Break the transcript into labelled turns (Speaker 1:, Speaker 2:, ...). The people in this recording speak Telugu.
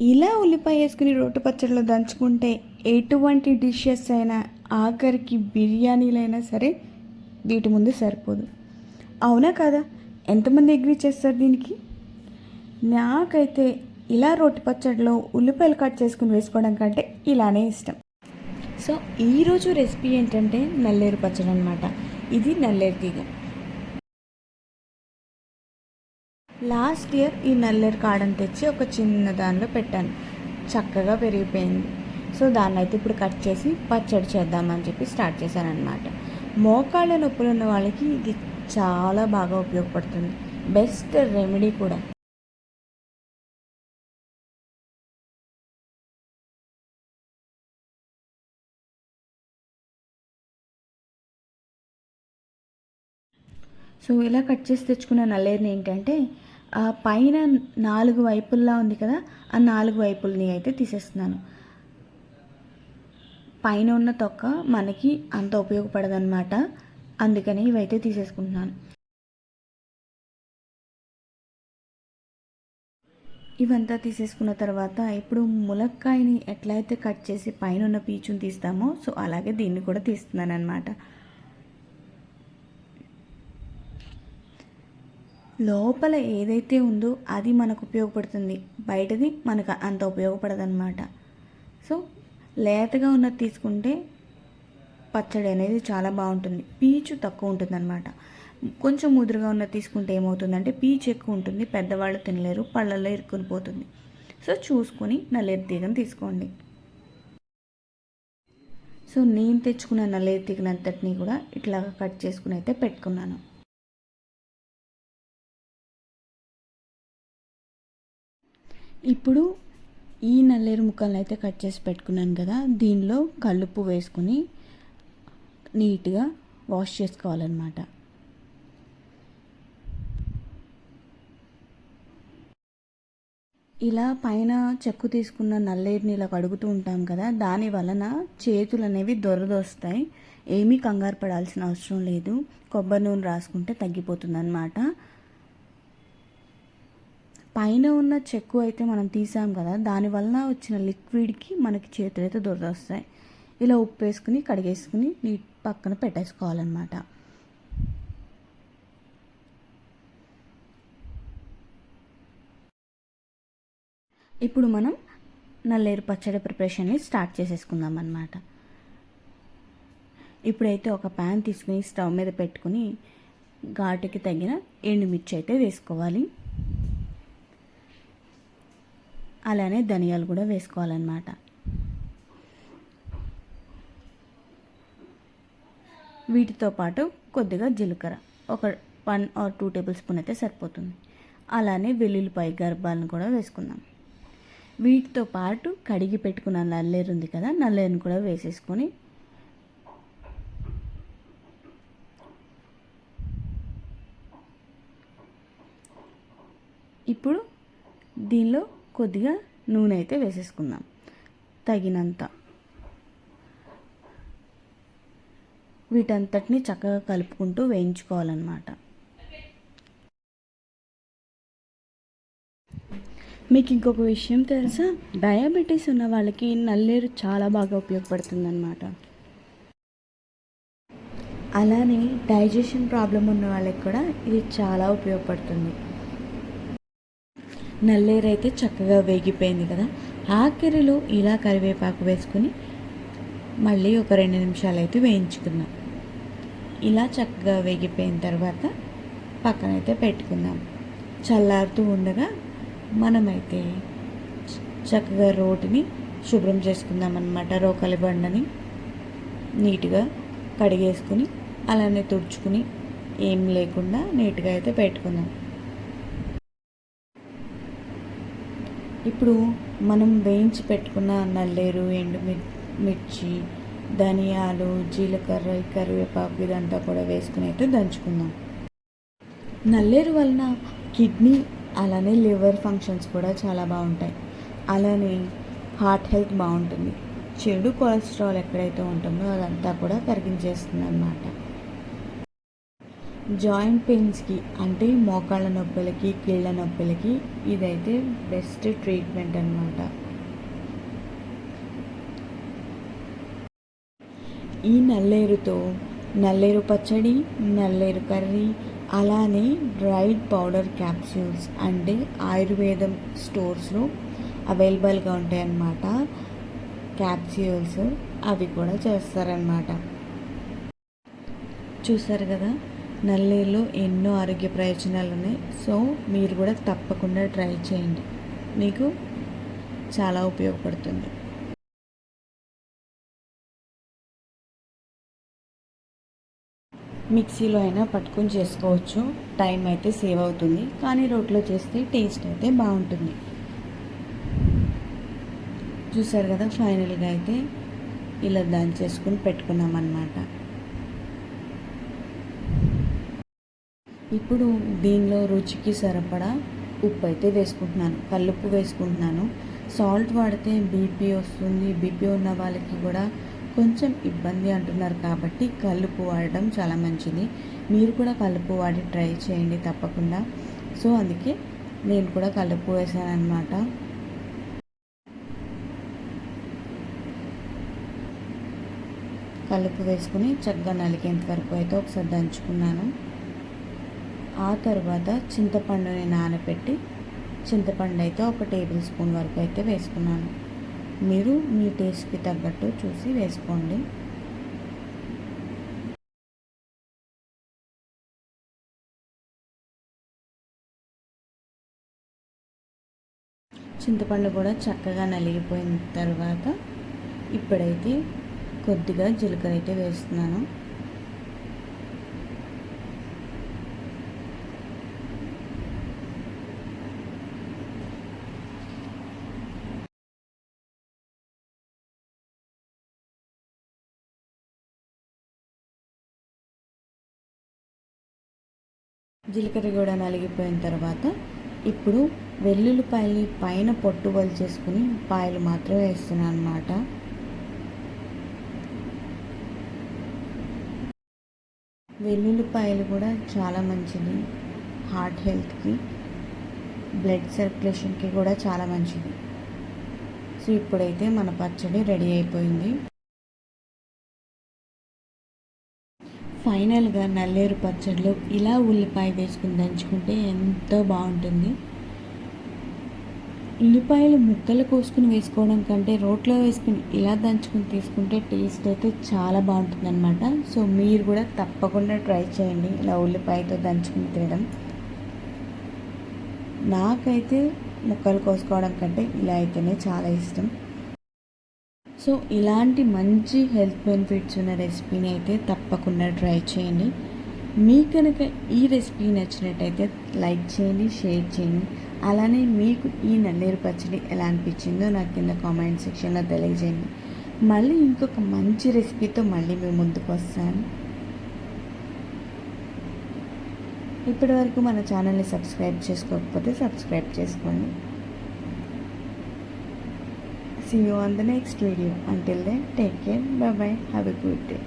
Speaker 1: ఇలా ఉల్లిపాయ వేసుకుని రోటి పచ్చడిలో దంచుకుంటే ఎటువంటి డిషెస్ అయినా ఆఖరికి బిర్యానీలైనా సరే వీటి ముందు సరిపోదు. అవునా కదా? ఎంతమంది అగ్రీ చేస్తారు దీనికి? నాకైతే ఇలా రోటి పచ్చడిలో ఉల్లిపాయలు కట్ చేసుకుని వేసుకోవడం కంటే ఇలానే ఇష్టం. సో ఈరోజు రెసిపీ ఏంటంటే నల్లేరు పచ్చడి అనమాట ఇది నల్లేరు తీగ. లాస్ట్ ఇయర్ ఈ నల్లేరు కాడను తెచ్చి ఒక చిన్న దానిలో పెట్టాను. చక్కగా పెరిగిపోయింది. సో దాన్ని అయితే ఇప్పుడు కట్ చేసి పచ్చడి చేద్దామని చెప్పి స్టార్ట్ చేశాను మోకాళ్ళ నొప్పులు ఉన్న వాళ్ళకి ఇది చాలా బాగా ఉపయోగపడుతుంది. బెస్ట్ రెమెడీ కూడా. సో ఇలా కట్ చేసి తెచ్చుకున్న నల్లేరుని ఏంటంటే ఆ పైన నాలుగు వైపుల్లా ఉంది కదా ఆ నాలుగు వైపుల్ని అయితే తీసేస్తున్నాను. పైన ఉన్న తొక్క మనకి అంత ఉపయోగపడదన్నమాట. అందుకని ఇవైతే తీసేసుకుంటున్నాను. ఇవంతా తీసేసుకున్న తర్వాత ఇప్పుడు ములక్కాయని ఎట్లయితే కట్ చేసి పైన ఉన్న పీచుని తీస్తామో సో అలాగే దీన్ని కూడా తీస్తున్నాను అనమాట లోపల ఏదైతే ఉందో అది మనకు ఉపయోగపడుతుంది. బయటది మనకు అంత ఉపయోగపడదన్నమాట. సో లేతగా ఉన్నది తీసుకుంటే పచ్చడి అనేది చాలా బాగుంటుంది. పీచు తక్కువ ఉంటుందన్నమాట. కొంచెం ముదురుగా ఉన్నది తీసుకుంటే ఏమవుతుందంటే పీచు ఎక్కువ ఉంటుంది. పెద్దవాళ్ళు తినలేరు పళ్ళల్లో ఇరుక్కుని పోతుంది. సో చూసుకొని నల్లేరు తీగను తీసుకోండి. సో నేను తెచ్చుకున్న నల్లేరు తీగనంతటిని కూడా ఇట్లా కట్ చేసుకుని అయితే పెట్టుకున్నాను. ఇప్పుడు ఈ నల్లేరు ముక్కలను అయితే కట్ చేసి పెట్టుకున్నాను కదా దీనిలో కల్లుప్పు వేసుకుని నీట్గా వాష్ చేసుకోవాలన్నమాట. ఇలా పైన చెక్కు తీసుకున్న నల్లేరుని ఇలా కడుగుతూ ఉంటాం కదా దాని వలన చేతులు అనేవి దొరదొస్తాయి. ఏమీ కంగారు పడాల్సిన అవసరం లేదు. కొబ్బరి నూనె రాసుకుంటే తగ్గిపోతుంది అన్నమాట పైన ఉన్న చెక్కు అయితే మనం తీసాం కదా దానివల్ల వచ్చిన లిక్విడ్కి మనకి చేతులు అయితే దొరదొస్తాయి. ఇలా ఉప్పు వేసుకుని కడిగేసుకుని నీట్ పక్కన పెట్టేసుకోవాలన్నమాట. ఇప్పుడు మనం నల్లేరు పచ్చడి ప్రిపరేషన్ని స్టార్ట్ చేసేసుకుందాం అన్నమాట ఇప్పుడైతే ఒక ప్యాన్ తీసుకుని స్టవ్ మీద పెట్టుకుని ఘాటుకి తగిన ఎండుమిర్చి అయితే వేసుకోవాలి. అలానే ధనియాలు కూడా వేసుకోవాలన్నమాట. వీటితో పాటు కొద్దిగా జీలకర్ర. ఒక one or two tablespoon అయితే సరిపోతుంది. అలానే వెల్లుల్లిపాయ గర్భాలను కూడా వేసుకుందాం. వీటితో పాటు కడిగి పెట్టుకున్న నల్లేరు ఉంది కదా నల్లేరుని కూడా వేసేసుకొని ఇప్పుడు దీనిలో కొద్దిగా నూనె అయితే వేసేసుకుందాం. తగినంత. వీటంతటిని చక్కగా కలుపుకుంటూ వేయించుకోవాలన్నమాట. మీకు ఇంకొక విషయం తెలుసా? డయాబెటీస్ ఉన్న వాళ్ళకి నల్లేరు చాలా బాగా ఉపయోగపడుతుందన్నమాట. అలానే డైజెషన్ ప్రాబ్లం ఉన్న వాళ్ళకి కూడా ఇది చాలా ఉపయోగపడుతుంది. నల్లేరు అయితే చక్కగా వేగిపోయింది కదా. ఆఖరిలో ఇలా కరివేపాకు వేసుకుని మళ్ళీ ఒక రెండు నిమిషాలు అయితే వేయించుకుందాం ఇలా చక్కగా వేగిపోయిన తర్వాత పక్కనైతే పెట్టుకుందాం. చల్లారుతూ ఉండగా మనమైతే చక్కగా రోటిని శుభ్రం చేసుకుందాం అనమాట రోకలి బండని నీట్గా కడిగేసుకుని అలానే తుడుచుకుని ఏం లేకుండా నీట్గా అయితే పెట్టుకుందాం. ఇప్పుడు మనం వేయించి పెట్టుకున్న నల్లేరు ఎండు మిర్చి ధనియాలు జీలకర్ర కరివేపాకు ఇదంతా కూడా వేసుకుని అయితే దంచుకుందాం. నల్లేరు వలన కిడ్నీ అలానే లివర్ ఫంక్షన్స్ కూడా చాలా బాగుంటాయి. అలానే హార్ట్ హెల్త్ బాగుంటుంది. చెడు కొలెస్ట్రాల్ ఎక్కడైతే ఉంటుందో అదంతా కూడా కరిగించేస్తుంది అన్నమాట జాయింట్ పెయిన్స్కి అంటే మోకాళ్ళ నొప్పులకి కీళ్ళ నొప్పులకి ఇదైతే బెస్ట్ ట్రీట్మెంట్ అనమాట ఈ నల్లేరుతో నల్లేరు పచ్చడి నల్లేరు కర్రీ అలానే డ్రైడ్ పౌడర్ క్యాప్సూల్స్ అంటే ఆయుర్వేదం స్టోర్స్లో అవైలబుల్గా ఉంటాయన్నమాట క్యాప్సూల్స్ అవి కూడా చేస్తారనమాట చూసారు కదా? నల్లేళ్ళు ఎన్నో ఆరోగ్య ప్రయోజనాలు ఉన్నాయి. సో మీరు కూడా తప్పకుండా ట్రై చేయండి. మీకు చాలా ఉపయోగపడుతుంది. మిక్సీలో అయినా పట్టుకొని చేసుకోవచ్చు. టైం అయితే సేవ్ అవుతుంది. కానీ రోట్లో చేస్తే టేస్ట్ అయితే బాగుంటుంది. చూసారు కదా ఫైనల్గా అయితే ఇలా దాని చేసుకుని పెట్టుకున్నాం అన్నమాట ఇప్పుడు దీనిలో రుచికి సరిపడా ఉప్పు అయితే వేసుకుంటున్నాను. కల్లుప్పు వేసుకుంటున్నాను. సాల్ట్ వాడితే బీపీ వస్తుంది. బీపీ ఉన్న వాళ్ళకి కూడా కొంచెం ఇబ్బంది అంటున్నారు కాబట్టి కల్లుపు వాడడం చాలా మంచిది. మీరు కూడా కల్లుపు వాడి ట్రై చేయండి తప్పకుండా. సో అందుకే నేను కూడా కల్లుపు వేసాను అనమాట కలుపు వేసుకుని చక్కగా నలిగేంత వరకు అయితే ఒకసారి దంచుకున్నాను. ఆ తర్వాత చింతపండుని నానబెట్టి చింతపండు అయితే ఒక టేబుల్ స్పూన్ వరకు అయితే వేసుకున్నాను. మీరు మీ టేస్ట్కి తగ్గట్టు చూసి వేసుకోండి. చింతపండు కూడా చక్కగా నలిగిపోయిన తర్వాత ఇప్పుడైతే కొద్దిగా జీలకర్ర అయితే వేస్తున్నాను. జీలకర్ర కూడా నలిగిపోయిన తర్వాత ఇప్పుడు వెల్లుల్లిపాయల్ని పైన పొట్టు చేసుకుని పాయలు మాత్రమే వేస్తున్నాను అనమాట వెల్లుల్లిపాయలు కూడా చాలా మంచిది. హార్ట్ హెల్త్కి బ్లడ్ సర్క్యులేషన్కి కూడా చాలా మంచిది. సో ఇప్పుడైతే మన పచ్చడి రెడీ అయిపోయింది. ఫైనల్గా నల్లేరు పచ్చడిలో ఇలా ఉల్లిపాయ వేసుకుని దంచుకుంటే ఎంతో బాగుంటుంది. ఉల్లిపాయలు ముక్కలు కోసుకుని వేసుకోవడం కంటే రోట్లో వేసుకుని ఇలా దంచుకుని తీసుకుంటే టేస్ట్ అయితే చాలా బాగుంటుంది అనమాట సో మీరు కూడా తప్పకుండా ట్రై చేయండి ఇలా ఉల్లిపాయతో దంచుకుని తినడం. నాకైతే ముక్కలు కోసుకోవడం కంటే ఇలా అయితేనే చాలా ఇష్టం. సో ఇలాంటి మంచి హెల్త్ బెనిఫిట్స్ ఉన్న రెసిపీని అయితే తప్పకుండా ట్రై చేయండి. మీకు కనుక ఈ రెసిపీ నచ్చినట్టయితే లైక్ చేయండి షేర్ చేయండి. అలానే మీకు ఈ నల్లేరు పచ్చడి ఎలా అనిపించిందో నాకు కింద కామెంట్ సెక్షన్లో తెలియజేయండి. మళ్ళీ ఇంకొక మంచి రెసిపీతో మళ్ళీ మేము ముందుకు వస్తాను. ఇప్పటి వరకు మన ఛానల్ని సబ్స్క్రైబ్ చేసుకోకపోతే సబ్స్క్రైబ్ చేసుకోండి. See you on the next video. Until then, take care. Bye bye. Have a good day.